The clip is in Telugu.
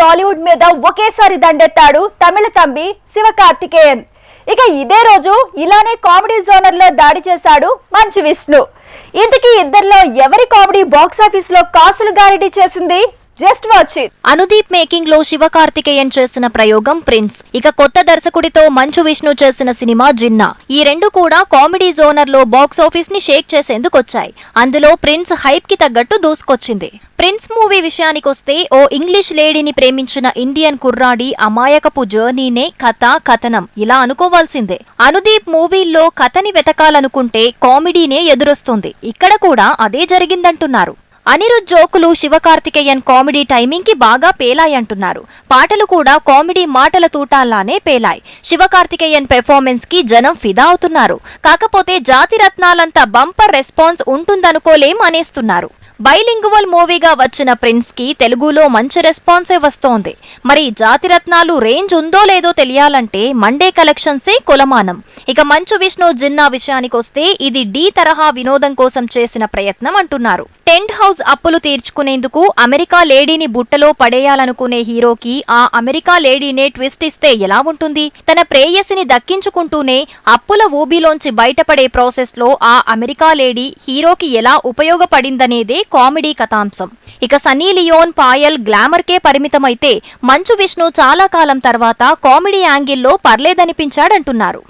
టాలీవుడ్ మీద ఒకేసారి దండెత్తాడు తమిళ తంబి శివకార్తికేయన్. ఇక ఇదే రోజు ఇలానే కామెడీ జోనర్లో దాడి చేశాడు మంచు విష్ణు. ఇంతకీ ఇద్దరిలో ఎవరి కామెడీ బాక్స్ ఆఫీస్లో కాసులు గారిడీ చేసింది? Just watch it. అనుదీప్ మేకింగ్లో శివకార్తికేయన్ చేసిన ప్రయోగం ప్రిన్స్. ఇక కొత్త దర్శకుడితో మంచు విష్ణు చేసిన సినిమా జిన్నా. ఈ రెండు కూడా కామెడీ జోనర్లో బాక్స్ ఆఫీస్ని షేక్ చేసేందుకు వచ్చాయి. అందులో ప్రిన్స్ హైప్కి తగ్గట్టు దూసుకొచ్చింది. ప్రిన్స్ మూవీ విషయానికొస్తే ఓ ఇంగ్లీష్ లేడీని ప్రేమించిన ఇండియన్ కుర్రాడి అమాయకపు జర్నీనే కథ కథనం. ఇలా అనుకోవాల్సిందే. అనుదీప్ మూవీల్లో కథని వెతకాలనుకుంటే కామెడీనే ఎదురొస్తుంది. ఇక్కడ కూడా అదే జరిగిందంటున్నారు. అనిరుద్ జోకులు శివకార్తికేయన్ కామెడీ టైమింగ్కి బాగా పేలాయంటున్నారు పాటలు కూడా కామెడీ మాటల తూటాల్లానే పేలాయి. శివకార్తికేయన్ పెర్ఫార్మెన్స్కి జనం ఫిదా అవుతున్నారు. కాకపోతే జాతి రత్నాలంత బంపర్ రెస్పాన్స్ ఉంటుందనుకోలేం అనేస్తున్నారు. బైలింగువల్ మూవీగా వచ్చిన ప్రిన్స్కి తెలుగులో మంచి రెస్పాన్సే వస్తోంది. మరి జాతిరత్నాలు రేంజ్ ఉందో లేదో తెలియాలంటే మండే కలెక్షన్సే కులమానం. ఇక మంచు విష్ణు జిన్నా విషయానికొస్తే ఇది డి తరహా వినోదం కోసం చేసిన ప్రయత్నం అంటున్నారు. టెంట్ హౌస్ అప్పులు తీర్చుకునేందుకు అమెరికా లేడీని బుట్టలో పడేయాలనుకునే హీరోకి ఆ అమెరికా లేడీనే ట్విస్ట్ ఇస్తే ఎలా ఉంటుంది? తన ప్రేయసిని దక్కించుకుంటూనే అప్పుల ఊబిలోంచి బయటపడే ప్రాసెస్లో ఆ అమెరికా లేడీ హీరోకి ఎలా ఉపయోగపడిందనేదే కామెడీ కథాంశం. ఇక సన్నీ లియోన్ పాయల్ గ్లామర్ కే పరిమితమైతే మంచు విష్ణు చాలా కాలం తర్వాత కామెడీ యాంగిల్లో పర్లేదనిపించాడంటున్నారు.